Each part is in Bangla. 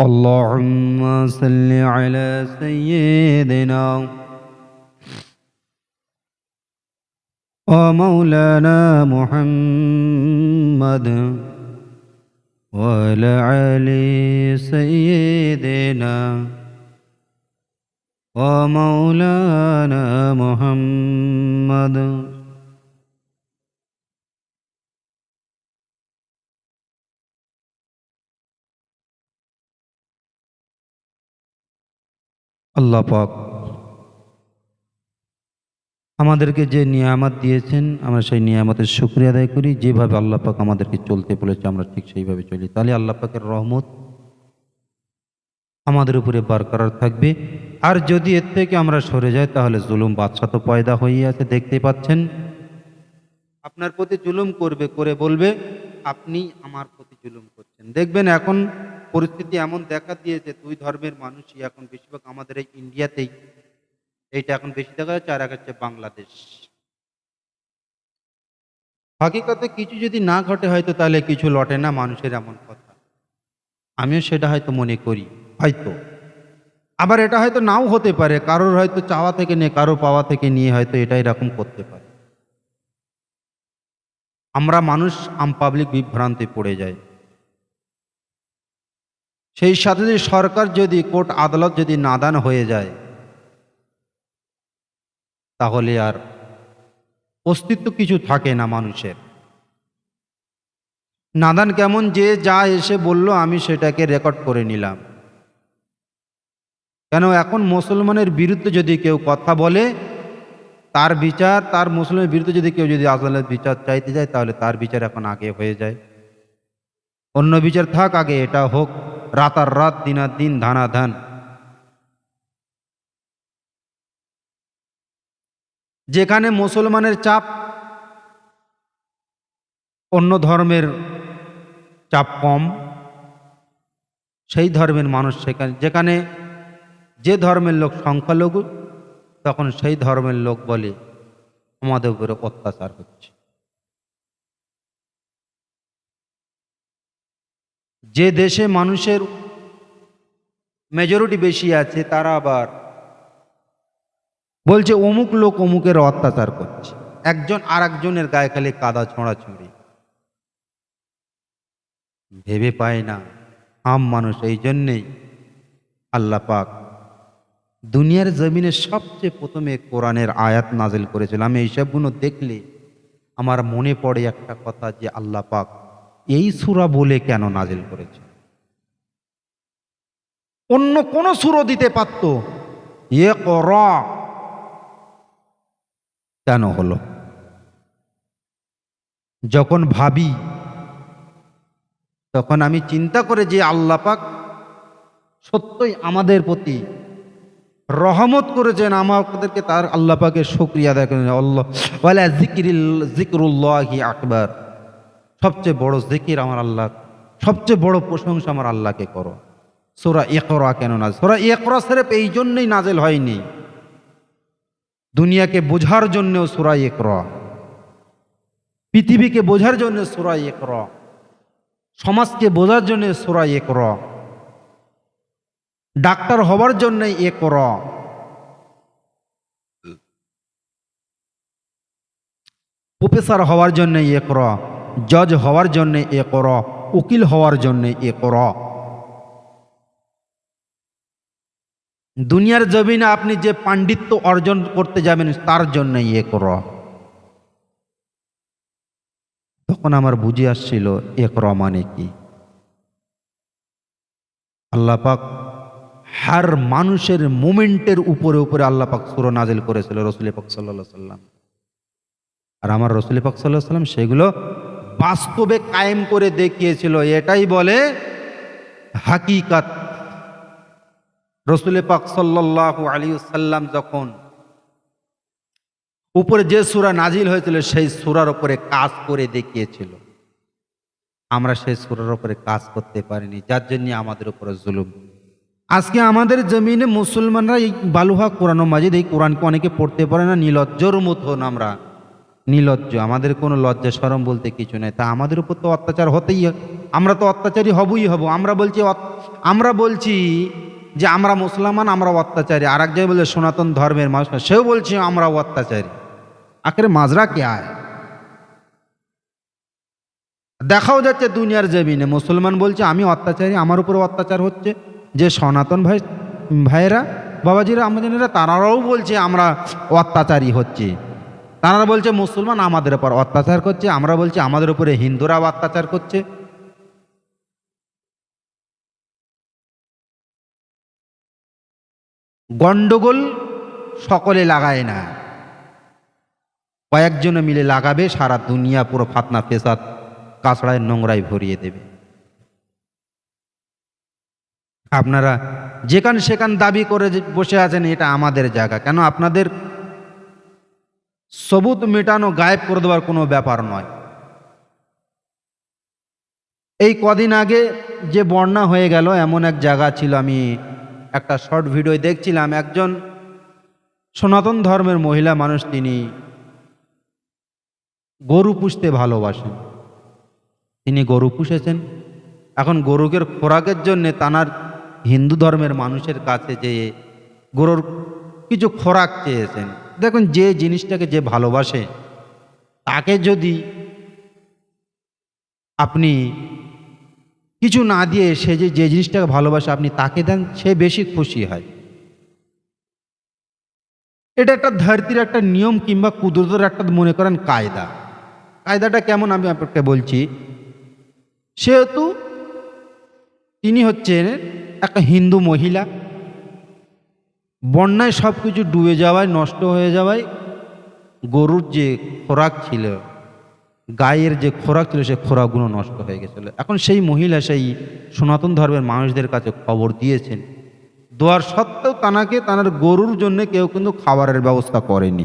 اللهم صل على سيدنا ومولانا محمد وعلى آل سيدنا ومولانا محمد আল্লাহ পাক আমাদেরকে যে নিয়ামত দিয়েছেন, আমরা সেই নিয়ামতের শুক্রিয়া আদায় করি। যেভাবে আল্লাহ পাক আমাদেরকে চলতে বলেছে, আমরা ঠিক সেইভাবে চলি। তাহলে আল্লাহ পাকের রহমত আমাদের উপরে বারকরার থাকবে। আর যদি এর থেকে আমরা সরে যাই, তাহলে জুলুম বাদশা তো পয়দা হয়ে আছে দেখতে পাচ্ছেন। আপনার প্রতি জুলুম করবে, করে বলবে, আপনি আমার প্রতি জুলুম করছেন। দেখবেন এখন পরিস্থিতি এমন দেখা দিয়েছে, দুই ধর্মের মানুষই এখন বেশিরভাগ আমাদের এই ইন্ডিয়াতেই, এইটা এখন বেশি দেখা যাচ্ছে আর এক হচ্ছে বাংলাদেশ। হাকিকতে কিছু যদি না ঘটে হয়তো তাহলে কিছু লটে না মানুষের এমন কথা। আমিও সেটা হয়তো মনে করি, হয়তো। আবার এটা হয়তো নাও হতে পারে, কারোর হয়তো চাওয়া থেকে নিয়ে, কারও পাওয়া থেকে নিয়ে হয়তো এটা এরকম করতে পারে। আমরা মানুষ আম পাবলিক বিভ্রান্তি পড়ে যায় সেই সাথে যদি সরকার যদি কোর্ট আদালত যদি নাদান হয়ে যায়, তাহলে আর অস্তিত্ব কিছু থাকে না মানুষের। নাদান কেমন, যে যা এসে বলল, আমি সেটাকে রেকর্ড করে নিলাম। কেন, এখন মুসলমানের বিরুদ্ধে যদি কেউ কথা বলে, তার বিচার, তার মুসলমানের বিরুদ্ধে যদি কেউ যদি আদালত বিচার চাইতে যায়, তাহলে তার বিচার এখন আগে হয়ে যায়। অন্য বিচার থাক আগে, এটা হোক। রাতার রাত, দিনার দিন, ধানা ধান। যেখানে মুসলমানের চাপ, অন্য ধর্মের চাপ কম, সেই ধর্মের মানুষ সেখানে, যেখানে যে ধর্মের লোক সংখ্যালঘু, তখন সেই ধর্মের লোক বলে আমাদের উপরে অত্যাচার হচ্ছে। যে দেশে মানুষের মেজরিটি বেশি আছে, তারা আবার বলছে, অমুক লোক অমুকের অত্যাচার করছে। একজন আর একজনের গায়ে খালি কাদা ছড়াছড়ি। ভেবে পায় না, আম মানুষ এই জন্যেই আল্লাহ পাক দুনিয়ার জমিনে সবচেয়ে প্রথমে কোরআনের আয়াত নাজিল করেছিল আমি এইসবগুলো দেখলে আমার মনে পড়ে একটা কথা যে আল্লাহ পাক এই সুরা বলে কেন নাজিল করেছে? অন্য কোন সুরো দিতে পারত। এ কর কেন হলো? যখন ভাবি, তখন আমি চিন্তা করে যে আল্লাহ পাক সত্যই আমাদের প্রতি রহমত করেছেন, আমাদেরকে তার আল্লাপাকে শুক্রিয়া দেখেন আল্লাহ জিকরুল্লাহি আকবার। সবচেয়ে বড় জিকির আমার আল্লাহ, সবচেয়ে বড় প্রশংসা আমার আল্লাহকে করো। সোরা একরা কেন না সোরা একরা সেরেফ এই জন্যই নাজেল হয়নি। দুনিয়াকে বোঝার জন্যও সোরা একরা পৃথিবীকে বোঝার জন্য সোরা একরা সমাজকে বোঝার জন্য সোরা একরা ডাক্তার হবার জন্য এ কর প্রফেসর হওয়ার জন্য কর জজ হওয়ার জন্যে এ কর, উকিল হওয়ার জন্যে এ কর। দুনিয়ার জমিনে আপনি যে পাণ্ডিত্য অর্জন করতে যাবেন, তার জন্য এ কর। তখন আমার বুঝে আসছিল, এ কর মানে কি? আল্লাহ পাক হার মানুষের মুমেন্টের উপরে উপরে আল্লাহ পাক সুর নাজিল করেছিল রসুল পাক সাল্লাহ সাল্লাম আর আমার রসুল পাক সাল্লাহ সাল্লাম সেগুলো বাস্তবে কায়েম করে দেখিয়েছিল। এটাই বলে হাকিকাত। রসুল পাক সাল্লাহ আলী সাল্লাম যখন উপরে যে সুরা নাজিল হয়েছিল, সেই সুরার উপরে কাজ করে দেখিয়েছিল। আমরা সেই সুরার উপরে কাজ করতে পারিনি, যার জন্য আমাদের উপরে জুলুম। আজকে আমাদের জমিনে মুসলমানরা এই বালুহা কোরআন মাজিদ, এই কোরআনকে অনেকে পড়তে পারে না, নীলজ্জর মতন আমরা। নির্লজ্জ আমাদের কোনো লজ্জা সরম বলতে কিছু নেই। তা আমাদের উপর তো অত্যাচার হতেই হয়। আমরা তো অত্যাচারী হবই হব। আমরা বলছি আমরা বলছি যে আমরা মুসলমান, আমরা অত্যাচারী। আর এক জায়গায় বলছে সনাতন ধর্মের মানুষ সেও বলছে আমরা অত্যাচারী। আখের মাজরা কে আয়? দেখাও যাচ্ছে দুনিয়ার জমিনে। মুসলমান বলছে, আমি অত্যাচারী, আমার উপরে অত্যাচার হচ্ছে। যে সনাতন ভাই, ভাইয়েরা, বাবাজিরা, আমাদের তারাও বলছে, আমরা অত্যাচারী হচ্ছে। তারা বলছে, মুসলমান আমাদের উপর অত্যাচার করছে, আমরা বলছি আমাদের উপরে হিন্দুরাও অত্যাচার করছে। গন্ডগোল সকলে লাগায় না। কয়েকজনে মিলে লাগাবে, সারা দুনিয়া পুরো ফাতনা, ফেসাদ কাঁচড়ায় নোংরায় ভরিয়ে দেবে। আপনারা যেখান সেখান দাবি করে বসে আছেন, এটা আমাদের জায়গা। কেন আপনাদের সবুত মেটানো গায়েব করে দেওয়ার কোনো ব্যাপার নয় এই কদিন আগে যে বন্যা হয়ে গেল, এমন এক জায়গা ছিল, আমি একটা শর্ট ভিডিও দেখছিলাম, একজন সনাতন ধর্মের মহিলা মানুষ, তিনি গরু পুষতে ভালোবাসেন। তিনি গরু পুষেছেন। এখন গরুকে খোরাকের জন্যে তানার হিন্দু ধর্মের মানুষের কাছে যে গরুর কিছু খোরাক চেয়েছেন। দেখুন, যে জিনিসটাকে যে ভালোবাসে, তাকে যদি আপনি কিছু না দিয়ে সে যে যে জিনিসটাকে ভালোবাসে আপনি তাকে দেন, সে বেশি খুশি হয়। এটা একটা ধরতির একটা নিয়ম কিংবা কুদরতের একটা মনে করেন কায়দা। কায়দাটা কেমন আমি আপনাকে বলছি, সেহেতু তিনি হচ্ছেন একটা হিন্দু মহিলা বন্যায় সব কিছু ডুবে যাওয়ায়, নষ্ট হয়ে যাওয়ায় গরুর যে খোরাক ছিল, গায়ের যে খোরাক ছিল, সেই খোরাকগুলো নষ্ট হয়ে গেছিল। এখন সেই মহিলা, সেই সনাতন ধর্মের মানুষদের কাছে খবর দিয়েছেন দেওয়ার সত্ত্বেও তানাকে, তানার গরুর জন্য কেউ কিন্তু খাবারের ব্যবস্থা করেনি।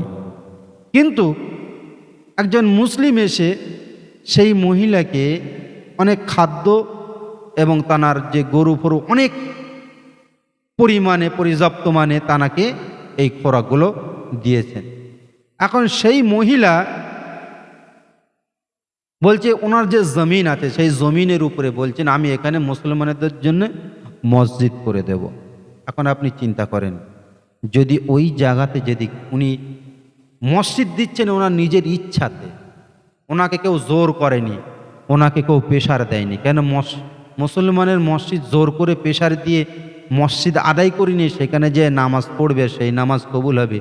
কিন্তু একজন মুসলিম এসে সেই মহিলাকে অনেক খাদ্য এবং তানার যে গরু ফরু অনেক পরিমাণে পর্যাপ্ত মানে তানাকে এই খোরাকগুলো দিয়েছেন। এখন সেই মহিলা বলছে, ওনার যে জমিন আছে, সেই জমিনের উপরে বলছেন, আমি এখানে মুসলমানদের জন্য মসজিদ করে দেব। এখন আপনি চিন্তা করেন, যদি ওই জায়গাতে যদি উনি মসজিদ দিচ্ছেন ওনার নিজের ইচ্ছাতে, ওনাকে কেউ জোর করেনি, ওনাকে কেউ পেশার দেয়নি, কেন মস, মুসলমানের মসজিদ জোর করে পেশার দিয়ে মসজিদ আদায় করিনি, সেখানে যে নামাজ পড়বে, সেই নামাজ কবুল হবে,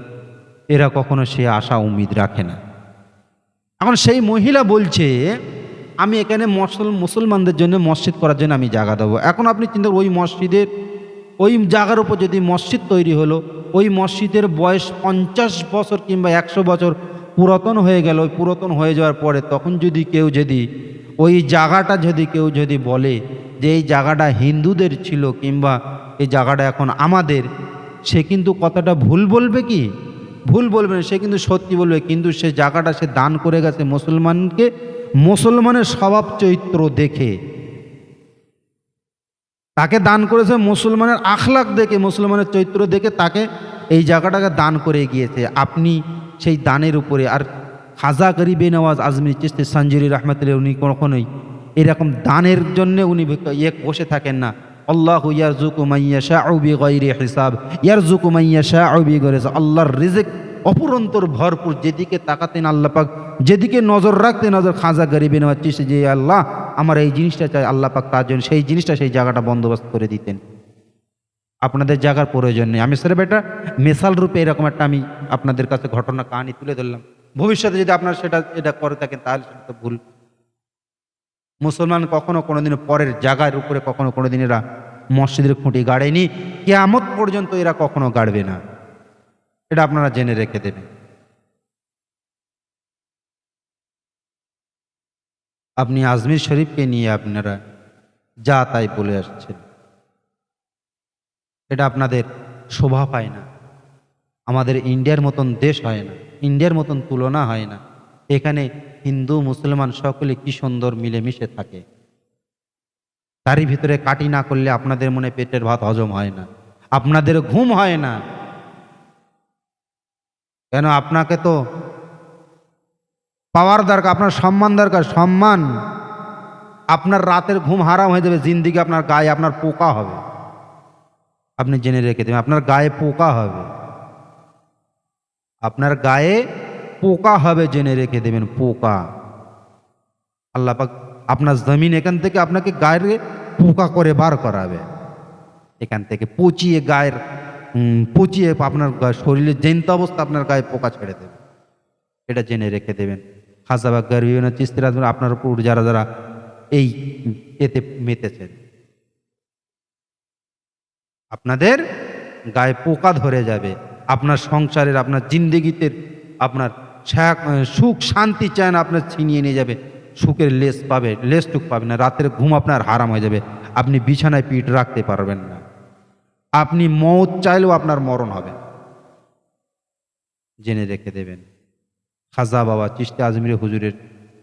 এরা কখনো সে আশা উমিদ রাখে না। এখন সেই মহিলা বলছে, আমি এখানে মসল, মুসলমানদের জন্য মসজিদ করার জন্য আমি জায়গা দেবো। এখন আপনি চিন্তা ওই মসজিদের, ওই জায়গার উপর যদি মসজিদ তৈরি হলো, ওই মসজিদের বয়স পঞ্চাশ বছর কিংবা একশো বছর পুরাতন হয়ে গেল, ওই পুরাতন হয়ে যাওয়ার পরে তখন যদি কেউ যদি, ওই জায়গাটা যদি কেউ যদি বলে যে এই জায়গাটা হিন্দুদের ছিল কিংবা এই জায়গাটা এখন আমাদের। সে কিন্তু কথাটা ভুল বলবে কি? ভুল বলবে না, সে কিন্তু সত্যি বলবে। কিন্তু সে জায়গাটা সে দান করে গেছে মুসলমানকে, মুসলমানের স্বভাব চরিত্র দেখে। তাকে দান করেছে মুসলমানের আখলাখ দেখে, মুসলমানের চরিত্র দেখে তাকে এই জায়গাটাকে দান করে গিয়েছে। আপনি সেই দানের উপরে, আর খাজা গরিবে নওয়াজ আজমির চিস্তি সঞ্জুরি রহমতুল্লাহ উনি কখনোই এরকম দানের জন্য উনি ইয়ে বসে থাকেন না। আল্লাহ ইয়ার জুকু মাইয়া শাহবি গৈরে হিসাব ইয়ার জুকু মাইয়া শাহবি গরে আল্লাহর রিজিক অপুরন্তর ভরপুর, যেদিকে তাকাতেন আল্লাহ পাক, যেদিকে নজর রাখতেন নজর, খাজা গরিবে নেওয়ার যে আল্লাহ, আমার এই জিনিসটা চাই। আল্লাহ পাক তার জন্য সেই জিনিসটা সেই জায়গাটা বন্দোবস্ত করে দিতেন। আপনাদের জায়গার প্রয়োজন নেই। আমি স্যার বেটা মেশাল রূপে এরকম একটা আমি আপনাদের কাছে ঘটনা কাহিনী তুলে ধরলাম। ভবিষ্যতে যদি আপনারা সেটা, এটা করে থাকেন, তাহলে সেটা তো ভুল। মুসলমান কখনো কোনোদিন পরের জায়গার উপরে, কখনো কোনোদিন এরা মসজিদের খুঁটি গাড়েনি। কেয়ামত পর্যন্ত এরা কখনো গাড়বে না। এটা আপনারা জেনে রেখে দেবেন। আপনি আজমির শরীফকে নিয়ে আপনারা যা তাই বলে আসছেন। এটা আপনাদের শোভা পায় না। আমাদের ইন্ডিয়ার মতন দেশ হয় না। ইন্ডিয়ার মতন তুলনা হয় না। এখানে হিন্দু, মুসলমান সকলে কি সুন্দর মিলেমিশে থাকে। তারই ভিতরে কাটি না করলে আপনাদের মনে পেটের ভাত হজম হয় না, আপনাদের ঘুম হয় না। কেন আপনাকে তো পাওয়ার দরকার, আপনার সম্মান দরকার, সম্মান। আপনার রাতের ঘুম হারাম হয়ে যাবে, জিন্দিগি আপনার গায়ে, আপনার পোকা হবে। আপনি জেনে রেখে দেবেন, আপনার গায়ে পোকা হবে। আপনার গায়ে পোকা হবে জেনে রেখে দেবেন, পোকা। আল্লাহ পাক আপনার জমিন এখান থেকে আপনাকে গায়ের পোকা করে বার করাবে। এখান থেকে পচিয়ে গায়ের পচিয়ে আপনার শরীরের জেন্ত অবস্থা আপনার গায়ে পোকা ছেড়ে দেবে। এটা জেনে রেখে দেবেন। খাসাবা গরিবিনা চিস্তিরা আপনার উপর যারা যারা এই এতে মেতেছেন। আপনাদের গায়ে পোকা ধরে যাবে। আপনার সংসারের, আপনার জিন্দিগিতে আপনার সুখ, শান্তি চান আপনার ছিনিয়ে নিয়ে যাবে। সুখের লেস পাবে লেসটুক পাবে না। রাতের ঘুম আপনার হারাম হয়ে যাবে। আপনি বিছানায় পিঠ রাখতে পারবেন না। আপনি মৌত চাইলেও আপনার মরণ হবে। জেনে রেখে দেবেন। খাজা বাবা চিস্তে আজমির হুজুরের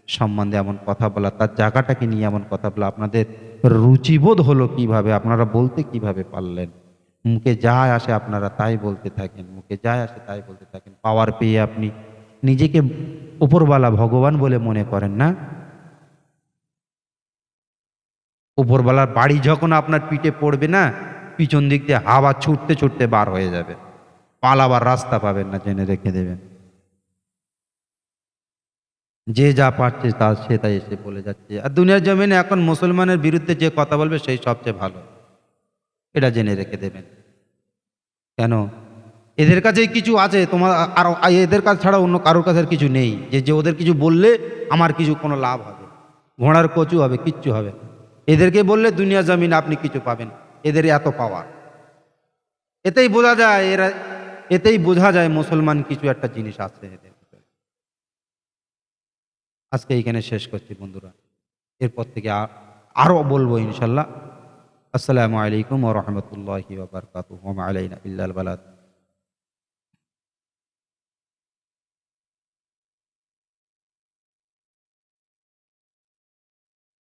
সম্বন্ধে এমন কথা বলা, তার জায়গাটাকে নিয়ে এমন কথা বলা, আপনাদের রুচিবোধ হলো কীভাবে, আপনারা বলতে কীভাবে পারলেন? মুখে যা আসে আপনারা তাই বলতে থাকেন, মুখে যা আসে তাই বলতে থাকেন। পাওয়ার পেয়ে আপনি নিজেকে উপরওয়ালা ভগবান বলে মনে করেন না? উপরওয়ালার বাড়ি যখন আপনার পিঠে পড়বে না, পিছন দিক দিয়ে হাওয়া ছুটতে ছুটতে বার হয়ে যাবে। পালাবার রাস্তা পাবেন না, জেনে রেখে দেবেন। যে যা পারছে তা সে তাই এসে বলে যাচ্ছে। আর দুনিয়ার জমিনে এখন মুসলমানের বিরুদ্ধে যে কথা বলবে, সেই সবচেয়ে ভালো। এটা জেনে রেখে দেবেন। কেন? এদের কাছেই কিছু আছে, তোমার আর এদের কাছে ছাড়া অন্য কারোর কাছে কিছু নেই। যে যে ওদের কিছু বললে আমার কিছু কোনো লাভ হবে। ঘোড়ার কচু হবে, কিচ্ছু হবে। এদেরকে বললে দুনিয়া জমিনে আপনি কিছু পাবেন, এদের এত পাওয়ার। এতেই বোঝা যায় এরা, এতেই বোঝা যায় মুসলমান কিছু একটা জিনিস আছে এদের আজকে এইখানে শেষ করছি বন্ধুরা। এরপর থেকে আরও বলব ইনশাল্লাহ। আসসালামু আলাইকুম ও রহমতুল্লাহি ওবরকাতুহ আলাইনা ইল্লাল